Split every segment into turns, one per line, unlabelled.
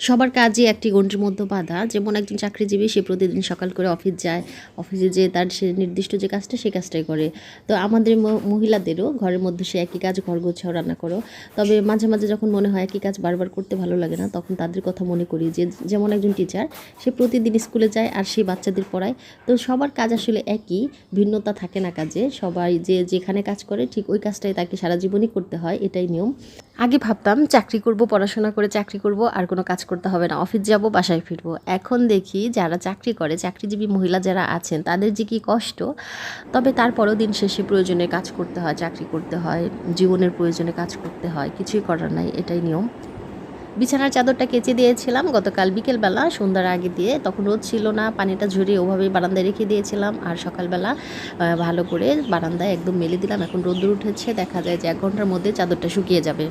সবার কাজই একটি গণ্ডির মধ্যে বাধা। যেমন একজন চাকরিজীবী, সে প্রতিদিন সকাল করে অফিস যায়, অফিসে যেয়ে তার সে নির্দিষ্ট যে কাজটা সেই কাজটাই করে। তো আমাদের মহিলাদেরও ঘরের মধ্যে সে একই কাজ, ঘর গোছাও, রান্না করো। তবে মাঝে মাঝে যখন মনে হয় একই কাজ বারবার করতে ভালো লাগে না, তখন তাদের কথা মনে করি যে, যেমন একজন টিচার সে প্রতিদিন স্কুলে যায় আর সে বাচ্চাদের পড়ায়। তো সবার কাজ আসলে একই, ভিন্নতা থাকে না কাজে। সবাই যে, যেখানে কাজ করে, ঠিক ওই কাজটাই তাকে সারা জীবনই করতে হয়, এটাই নিয়ম। আগে ভাবতাম, চাকরি করব, পড়াশোনা করে চাকরি করব, আর কোনো কাজ করতে হবে না, অফিস যাব, বাসায় ফিরবো। এখন দেখি যারা চাকরি করে, চাকরিজীবী মহিলা যারা আছেন, তাদের যে কী কষ্ট? তবে তারপরও দিন শেষে প্রয়োজনে কাজ করতে হয়, চাকরি করতে হয়, জীবনের প্রয়োজনে কাজ করতে হয়, কিছুই করার নাই, এটাই নিয়ম। বিছানার চাদরটা কেচে দিয়েছিলাম, গতকাল বিকেলবেলা, সন্ধ্যার আগে দিয়ে, তখন রোদ ছিল না, পানিটা ঝরিয়ে ওভাবেই বারান্দায় রেখে দিয়েছিলাম, আর সকালবেলা ভালো করে বারান্দায় একদম মেলে দিলাম, এখন রোদ্দুর উঠেছে, দেখা যায় যে এক ঘণ্টার মধ্যে চাদরটা শুকিয়ে যাবে।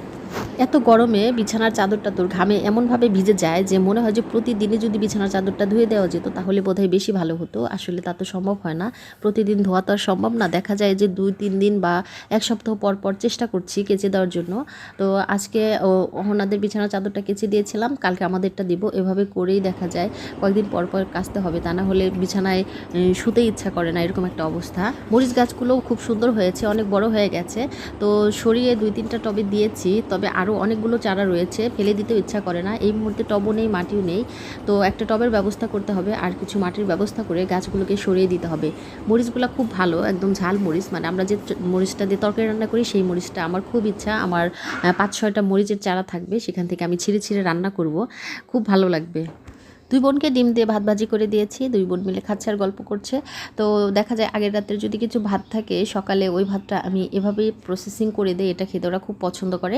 এত গরমে বিছানার চাদরটা তোর ঘামে এমনভাবে ভিজে যায় যে মনে হয় যে প্রতিদিনই যদি বিছানার চাদরটা ধুয়ে দেওয়া যেত তাহলে বোধহয় বেশি ভালো হতো। আসলে তা তো সম্ভব হয় না। প্রতিদিন ধোয়া তো আর সম্ভব না। দেখা যায় যে দুই, তিন দিন বা এক সপ্তাহ পর পর চেষ্টা করছি কেচে দেওয়ার জন্য। তো আজকে ওনাদের বিছানার চাদরটা কেচে দিয়েছিলাম। কালকে আমাদেরটা দিব। এভাবে করেই দেখা যায় কয়েকদিন পর পর কাচতে হবে। তা না হলে বিছানায় শুতে ইচ্ছা করে না এরকম একটা অবস্থা। মরিচ গাছগুলোও খুব সুন্দর হয়েছে। অনেক বড় হয়ে গেছে। তো সরিয়ে দুই, তিনটা টবে দিয়েছি। তবে আরও অনেকগুলো চারা রয়েছে, ফেলে দিতেও ইচ্ছা করে না। এই মুহূর্তে টবও নেই, মাটিও নেই। তো একটা টবের ব্যবস্থা করতে হবে আর কিছু মাটির ব্যবস্থা করে গাছগুলোকে সরিয়ে দিতে হবে। মরিচগুলো খুব ভালো, একদম ঝাল মরিচ। মানে আমরা যে মরিচটা দিয়ে তরকারি রান্না করি, সেই মরিচটা আমার খুব ইচ্ছা। আমার পাঁচ ছয়টা মরিচের চারা থাকবে, সেখান থেকে আমি ছিঁড়ে ছিঁড়ে রান্না করব। খুব ভালো লাগবে। দুই বোনকে ডিম দিয়ে ভাত ভাজি করে দিয়েছি, দুই বোন মিলে খাচ্ছে আর গল্প করছে। তো দেখা যায় আগের রাতের যদি কিছু ভাত থাকে, সকালে ওই ভাতটা আমি এভাবেই প্রসেসিং করে দিই, এটা খেতে ওরা খুব পছন্দ করে।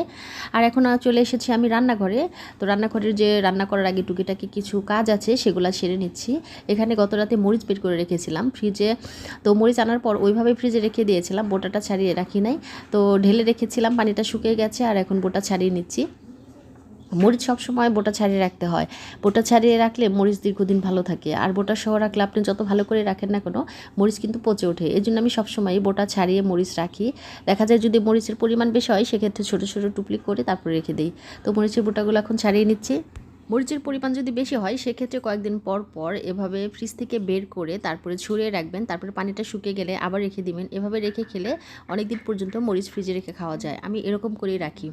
আর এখন চলে এসেছি আমি রান্নাঘরে। তো রান্নাঘরের যে রান্না করার আগে টুকিটাকি কিছু কাজ আছে, সেগুলো সেরে নিচ্ছি। এখানে গত রাতে মরিচ বের করে রেখেছিলাম ফ্রিজে। তো মরিচ আনার পর ওইভাবে ফ্রিজে রেখে দিয়েছিলাম, বোটাটা ছাড়িয়ে রাখি নাই। তো ঢেলে রেখেছিলাম, পানিটা শুকিয়ে গেছে, আর এখন বোটা ছাড়িয়ে নিচ্ছি। মরিচ সবসময় বোটা ছাড়িয়ে রাখতে হয়। বোটা ছাড়িয়ে রাখলে মরিচ দীর্ঘদিন ভালো থাকে। আর বোটা সহ রাখলে আপনি যত ভালো করে রাখেন না কোনো, মরিচ কিন্তু পচে ওঠে। এই জন্য আমি সবসময় বোটা ছাড়িয়ে মরিচ রাখি। দেখা যায় যদি মরিচের পরিমাণ বেশি হয়, সেক্ষেত্রে ছোটো ছোটো টুপলি করে তারপরে রেখে দিই। তো মরিচের বোটাগুলো এখন ছাড়িয়ে নিচ্ছি। মরিচের পরিমাণ যদি বেশি হয়, সেক্ষেত্রে কয়েকদিন পর পর এভাবে ফ্রিজ থেকে বের করে তারপরে ছড়িয়ে রাখবেন, তারপরে পানিটা শুকিয়ে গেলে আবার রেখে দিবেন। এভাবে রেখে খেলে অনেক দিন পর্যন্ত মরিচ ফ্রিজে রেখে খাওয়া যায়। আমি এরকম করেই রাখি।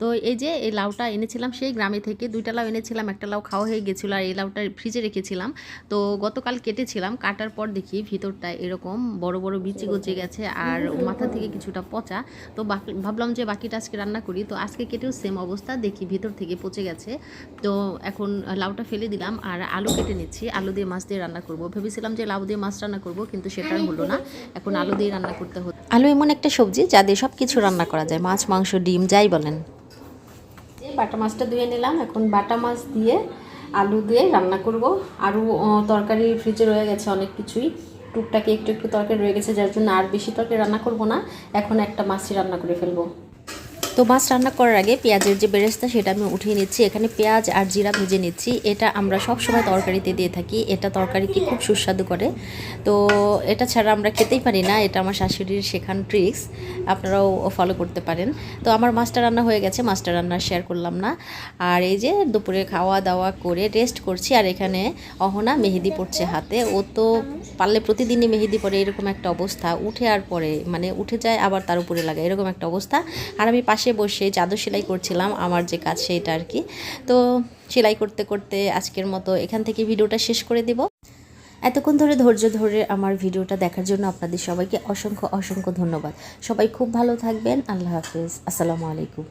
তো এই যে এই লাউটা এনেছিলাম, সেই গ্রামে থেকে দুইটা লাউ এনেছিলাম, একটা লাউ খাওয়া হয়ে গেছিল আর এই লাউটা ফ্রিজে রেখেছিলাম। তো গতকাল কেটেছিলাম, কাটার পর দেখি ভিতরটা এরকম বড় বড় বিচি গচে গেছে আর মাথা থেকে কিছুটা পচা। তো ভাবলাম যে বাকিটা আজকে রান্না করি। তো আজকে কেটেও সেম অবস্থা, দেখি ভিতর থেকে পচে গেছে। তো এখন লাউটা ফেলে দিলাম আর আলু কেটে নিচ্ছি। আলু দিয়ে মাছ দিয়ে রান্না করব। ভেবেছিলাম যে লাউ দিয়ে মাছ রান্না করব কিন্তু সেটা হলো না। এখন আলু দিয়ে রান্না করতে হতো আলু এমন একটা সবজি যা দিয়ে সব কিছু রান্না করা যায়। মাছ মাংস ডিম যাই বলেন। বাটা মাছটা ধুয়ে নিলাম। এখন বাটা মাছ দিয়ে আলু দিয়ে রান্না করব। আরও তরকারি ফ্রিজে রয়ে গেছে অনেক কিছুই। টুকটাকে একটু একটু তরকারি রয়ে গেছে যার জন্য আর বেশি তরকারি রান্না করব না। এখন একটা মাছই রান্না করে ফেলব। তো মাছ রান্না করার আগে পেঁয়াজের যে বেরেস্তা সেটা আমি উঠিয়ে নিচ্ছি। এখানে পেঁয়াজ আর জিরা ভেজে নিচ্ছি। এটা আমরা সব সময় তরকারিতে দিয়ে থাকি। এটা তরকারিকে খুব সুস্বাদু করে। তো এটা ছাড়া আমরা খেতেই পারি না। এটা আমার শাশুড়ির শেখান ট্রিক্স আপনারাও ফলো করতে পারেন। তো আমার মাছটা রান্না হয়ে গেছে। মাছটা রান্না শেয়ার করলাম না। আর এই যে দুপুরে খাওয়া দাওয়া করে রেস্ট করছি। আর এখানে অহনা মেহেদি পড়ছে হাতে। ও তো পারলে প্রতিদিনই মেহেদি পরে এরকম একটা অবস্থা। উঠে আর পরে মানে উঠে যায়, আবার তার উপরে লাগে এরকম একটা অবস্থা। আর আমি পাশে বসে জাদু সেলাই করছিলাম, আমার যে কাজ সেটা আর কি। তো সেলাই করতে করতে আজকের মতো এখান থেকে ভিডিওটা শেষ করে দিব। এতক্ষণ ধরে ধৈর্য ধরে আমার ভিডিওটা দেখার জন্য আপনাদের সবাইকে অসংখ্য অসংখ্য ধন্যবাদ। সবাই খুব ভালো থাকবেন। আল্লাহ হাফিজ। আসসালামু আলাইকুম।